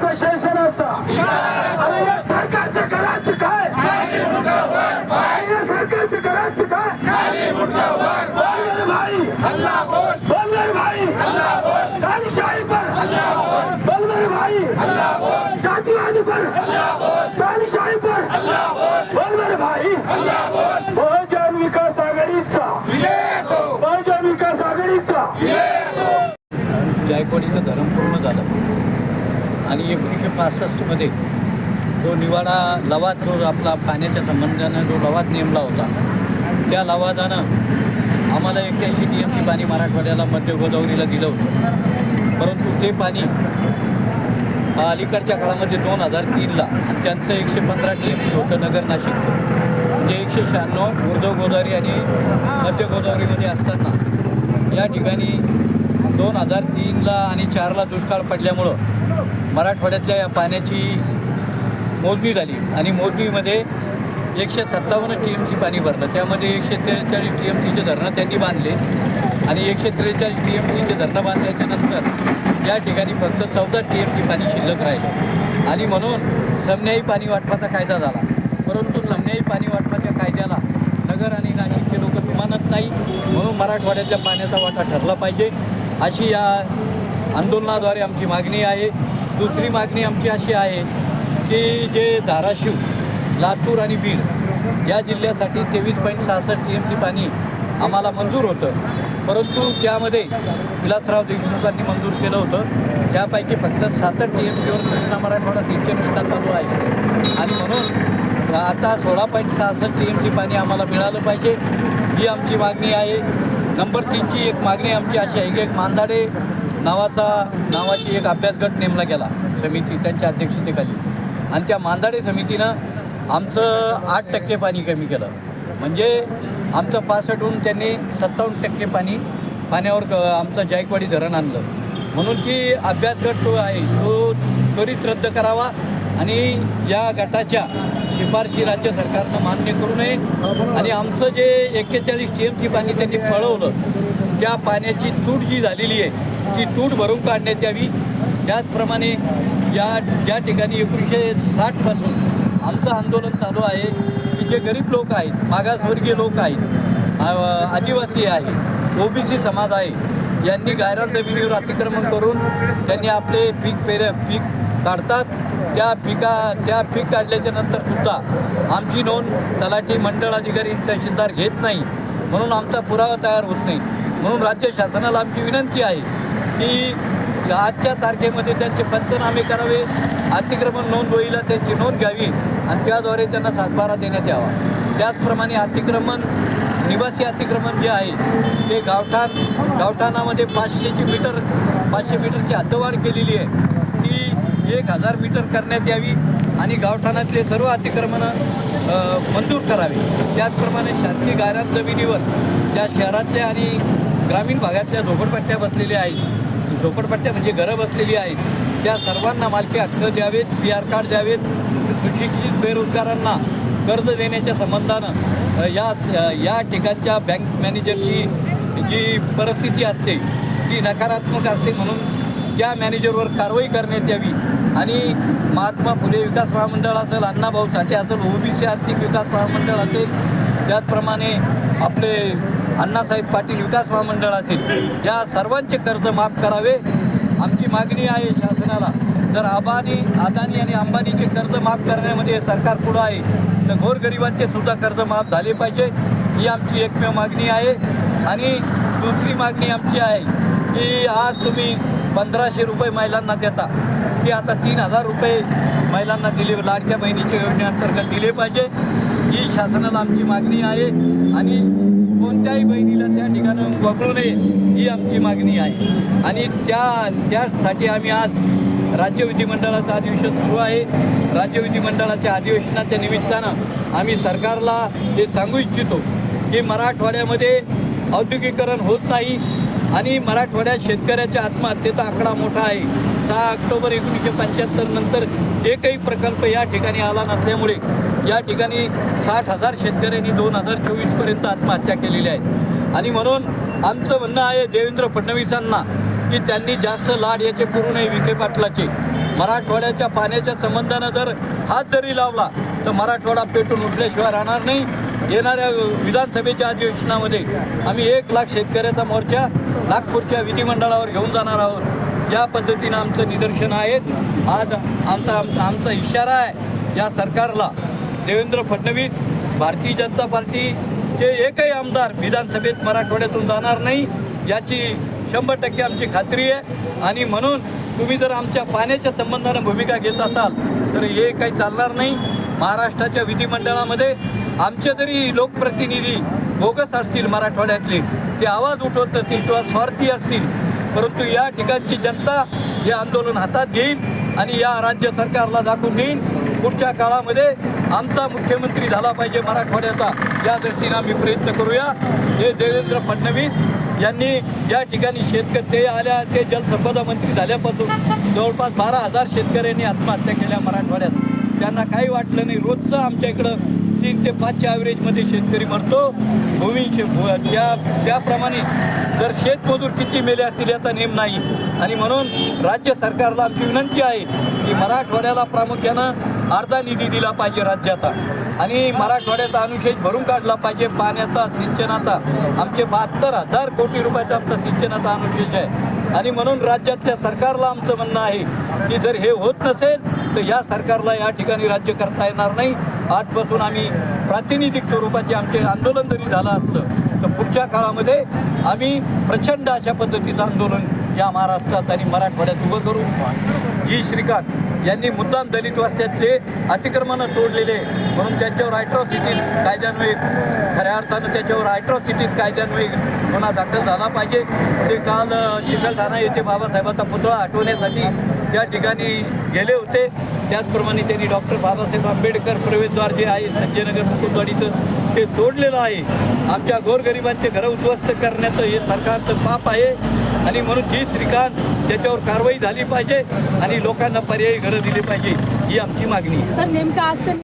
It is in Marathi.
प्रशासनाचा अरे या सरकारचं करायचं काय? या सरकारचं करायचं काय? बोल भाई. बोल भाई. दानिशाही पर. बोल भाई. जातीवादी पर. दानिशाही पर. बोल भाई. बहुजन विकास आघाडीचा. बहुजन विकास आघाडीचा. जायकवाडीचं धरम पूर्ण झालं. आणि एकोणीसशे पासष्टमध्ये तो निवाडा लवाद जो आपला पाण्याच्या संबंधानं जो लवाद नेमला होता त्या लवादानं आम्हाला एक्क्याऐंशी टी एम सी पाणी मराठवाड्याला मध्य गोदावरीला दिलं होतं. परंतु ते पाणी अलीकडच्या काळामध्ये दोन हजार तीनला आणि त्यांचं एकशे पंधरा टी एम सी होतं नगर नाशिकचं म्हणजे एकशे शहाण्णव उर्ध्व गोदावरी आणि मध्य गोदावरीमध्ये असताना या ठिकाणी दोन हजार तीनला आणि चारला दुष्काळ पडल्यामुळं मराठवाड्यातल्या या पाण्याची मोजणी झाली आणि मोजणीमध्ये एकशे सत्तावन्न टी एम सी पाणी भरलं. त्यामध्ये एकशे त्रेचाळीस टी एम सीचे धरणं त्यांनी बांधले आणि एकशे त्रेचाळीस टी एम सीचे धरणं बांधल्याच्या नंतर या ठिकाणी फक्त चौदा टी एम सी पाणी शिल्लक राहिलं. आणि म्हणून समन्यायी पाणी वाटपाचा कायदा झाला. परंतु समन्यायी पाणी वाटपाच्या कायद्याला नगर आणि नाशिकचे लोक मानत नाही. म्हणून मराठवाड्याच्या पाण्याचा वाटा ठरला पाहिजे अशी या आंदोलनाद्वारे आमची मागणी आहे. दुसरी मागणी आमची अशी आहे की जे धाराशिव लातूर आणि बीड या जिल्ह्यासाठी तेवीस पॉईंट सहासष्ट टी एम सी पाणी आम्हाला मंजूर होतं. परंतु त्यामध्ये विलासराव देशमुखांनी मंजूर केलं होतं. त्यापैकी फक्त सातच टी एम सीवर कृष्णा मराठवाडा सिंचन योजना चालू आहे. आणि म्हणून आता सोळा पॉईंट सहासष्ट टी एम सी पाणी आम्हाला मिळालं पाहिजे. ही आमची मागणी आहे. नंबर तीनची एक मागणी आमची अशी आहे की एक मांदाडे नावाचा नावाची एक अभ्यास गट नेमला गेला समिती त्यांच्या अध्यक्षतेखाली. आणि त्या मांदाडे समितीनं आमचं आठ टक्के पाणी कमी केलं. म्हणजे आमचं पासष्टहून त्यांनी सत्तावन्न टक्के पाणी पाण्यावर क आमचं जायकवाडी धरण आणलं. म्हणून की अभ्यास गट जो आहे तो त्वरित रद्द करावा आणि या गटाच्या शिफारशी राज्य सरकारनं मान्य करू नये. आणि आमचं जे एक्केचाळीस टी एम सी पाणी त्यांनी पळवलं त्या पाण्याची तूट जी झालेली आहे ती तूट भरून काढण्यात यावी त्याचप्रमाणे या ज्या ठिकाणी एकोणीसशे साठपासून आमचं आंदोलन चालू आहे की जे गरीब लोक आहेत मागासवर्गीय लोक आहेत आदिवासी आहे ओबीसी समाज आहे यांनी गायरा जमिनीवर अतिक्रमण करून त्यांनी आपले पीक पेर पीक काढतात. त्या पिका त्या पीक काढल्याच्या नंतरसुद्धा आमची नोंद तलाठी मंडळ अधिकारी तहसीलदार घेत नाही. म्हणून आमचा पुरावा तयार होत नाही. म्हणून राज्य शासनाला आमची विनंती आहे की आजच्या तारखेमध्ये त्यांचे पंचनामे करावे अतिक्रमण नोंद होईल त्यांची नोंद घ्यावी आणि त्याद्वारे त्यांना सातबारा देण्यात यावा. त्याचप्रमाणे अतिक्रमण निवासी अतिक्रमण जे आहे ते गावठाण गावठाणामध्ये पाचशेची मीटर पाचशे मीटरची हद्दवाढ केलेली आहे. ती एक हजार मीटर करण्यात यावी आणि गावठाणातले सर्व अतिक्रमणं मंजूर करावे. त्याचप्रमाणे शासकीय गायरान जमिनीवर त्या शहरातल्या आणि ग्रामीण भागातल्या झोपडपट्ट्या बसलेल्या आहेत. झोपडपट्ट्या म्हणजे घरं बसलेली आहेत. त्या सर्वांना मालकी हक्क द्यावेत पी आर कार्ड द्यावेत सुशिक्षित बेरोजगारांना कर्ज देण्याच्या संबंधानं या या ठिकाणच्या बँक मॅनेजरची जी परिस्थिती असते ती नकारात्मक असते म्हणून त्या मॅनेजरवर कारवाई करण्यात यावी. आणि महात्मा फुले विकास महामंडळ असेल अण्णाभाऊ साठे असेल ओबीसी आर्थिक विकास महामंडळ असेल त्याचप्रमाणे आपले अण्णासाहेब पाटील विकास महामंडळ असेल या सर्वांचे कर्ज माफ करावे. आमची मागणी आहे शासनाला. जर अबानी अदानी आणि अंबानीचे कर्ज माफ करण्यामध्ये सरकार पुढं आहे तर गोरगरिबांचे सुद्धा कर्ज माफ झाले पाहिजे. ही आमची एकमेव मागणी आहे. आणि दुसरी मागणी आमची आहे की आज तुम्ही पंधराशे रुपये महिलांना देता. की आता तीन हजार रुपये महिलांना दिले लाडक्या बहिणीच्या योजनेअंतर्गत दिले पाहिजे. ही शासनाला आमची मागणी आहे. आणि कोणत्याही बहिणीला त्या ठिकाणी वगळू नये ही आमची मागणी आहे. आणि त्या त्यासाठी आम्ही आज राज्य विधिमंडळाचं अधिवेशन सुरू आहे. राज्य विधिमंडळाच्या अधिवेशनाच्या निमित्तानं आम्ही सरकारला हे सांगू इच्छितो की मराठवाड्यामध्ये औद्योगिकरण होत नाही आणि मराठवाड्यात शेतकऱ्याच्या आत्महत्येचा आकडा मोठा आहे. सहा ऑक्टोबर एकोणीसशे पंच्याहत्तर नंतर एकही प्रकल्प या ठिकाणी आला नसल्यामुळे या ठिकाणी साठ हजार शेतकऱ्यांनी दोन हजार चोवीसपर्यंत आत्महत्या केलेल्या आहेत आणि म्हणून आमचं म्हणणं आहे देवेंद्र फडणवीसांना की त्यांनी जास्त लाड याचे पुरू नये विखे पाटलाचे. मराठवाड्याच्या पाण्याच्या संबंधानं जर हात जरी लावला तर मराठवाडा पेटून उठल्याशिवाय राहणार नाही. येणाऱ्या विधानसभेच्या अधिवेशनामध्ये आम्ही एक लाख शेतकऱ्याचा मोर्चा नागपूरच्या विधिमंडळावर घेऊन जाणार आहोत. या पद्धतीनं आमचं निदर्शन आहे आज आमचा आमचा आमचा इशारा आहे या सरकारला. देवेंद्र फडणवीस भारतीय जनता पार्टीचे एकही आमदार विधानसभेत मराठवाड्यातून जाणार नाही याची शंभर टक्के आमची खात्री आहे. आणि म्हणून तुम्ही जर आमच्या पाण्याच्या संबंधानं भूमिका घेत असाल तर हे काही चालणार नाही. महाराष्ट्राच्या विधिमंडळामध्ये आमचे जरी लोकप्रतिनिधी बोगस असतील मराठवाड्यातले ते आवाज उठवत असतील किंवा स्वार्थी असतील परंतु या ठिकाणची जनता हे आंदोलन हातात घेईल आणि या राज्य सरकारला दाखवून देईल पुढच्या काळामध्ये आमचा मुख्यमंत्री झाला पाहिजे मराठवाड्याचा. या दृष्टीनं आम्ही प्रयत्न करूया. हे देवेंद्र फडणवीस यांनी ज्या ठिकाणी शेतकरी ते आल्या ते जलसंपदा मंत्री झाल्यापासून जवळपास बारा हजार शेतकऱ्यांनी आत्महत्या केल्या मराठवाड्यात. त्यांना काही वाटलं नाही. रोजचं आमच्या इकडं तीन ते पाचच्या ॲव्हरेजमध्ये शेतकरी मरतो. भूमी शे- भू- त्या त्याप्रमाणे जर शेतमजूर किती मेले असतील याचा नेम नाही. आणि म्हणून राज्य सरकारला आमची विनंती आहे की मराठवाड्याला प्रामुख्यानं अर्धा निधी दिला पाहिजे राज्याचा. आणि मराठवाड्याचा अनुशेष भरून काढला पाहिजे. पाण्याचा सिंचनाचा. आमचे बहात्तर हजार कोटी रुपयाचा आमचा सिंचनाचा अनुशेष आहे. आणि म्हणून राज्यातल्या सरकारला आमचं म्हणणं आहे की जर हे होत नसेल तर या सरकारला या ठिकाणी राज्य करता येणार नाही. आजपासून आम्ही प्रातिनिधिक स्वरूपाचे आमचे आंदोलन जरी झालं असलं तर पुढच्या काळामध्ये आम्ही प्रचंड अशा पद्धतीचं आंदोलन या महाराष्ट्रात आणि मराठवाड्यात उभं करू. जी श्रीकांत यांनी मुद्दाम दलित वास्त्यातले अतिक्रमणं तोडलेले म्हणून त्यांच्यावर ॲट्रॉसिटीज कायद्यान्वये खऱ्या अर्थानं त्याच्यावर ॲट्रॉसिटीज कायद्यान्वये गुन्हा दाखल झाला पाहिजे. ते काल चिखलठाणा येथे बाबासाहेबाचा पुतळा आठवण्यासाठी त्या ठिकाणी गेले होते त्याचप्रमाणे त्यांनी डॉक्टर बाबासाहेब आंबेडकर प्रवेशद्वार जे आहे संजयनगर मुकुंदवाडीचं ते तोडलेलं आहे. आमच्या गोरगरिबांचे घरं उद्ध्वस्त करण्याचं हे सरकारचं पाप आहे. आणि म्हणून जी श्रीकांत त्याच्यावर कारवाई झाली पाहिजे आणि लोकांना पर्यायी घरं दिली पाहिजे ही आमची मागणी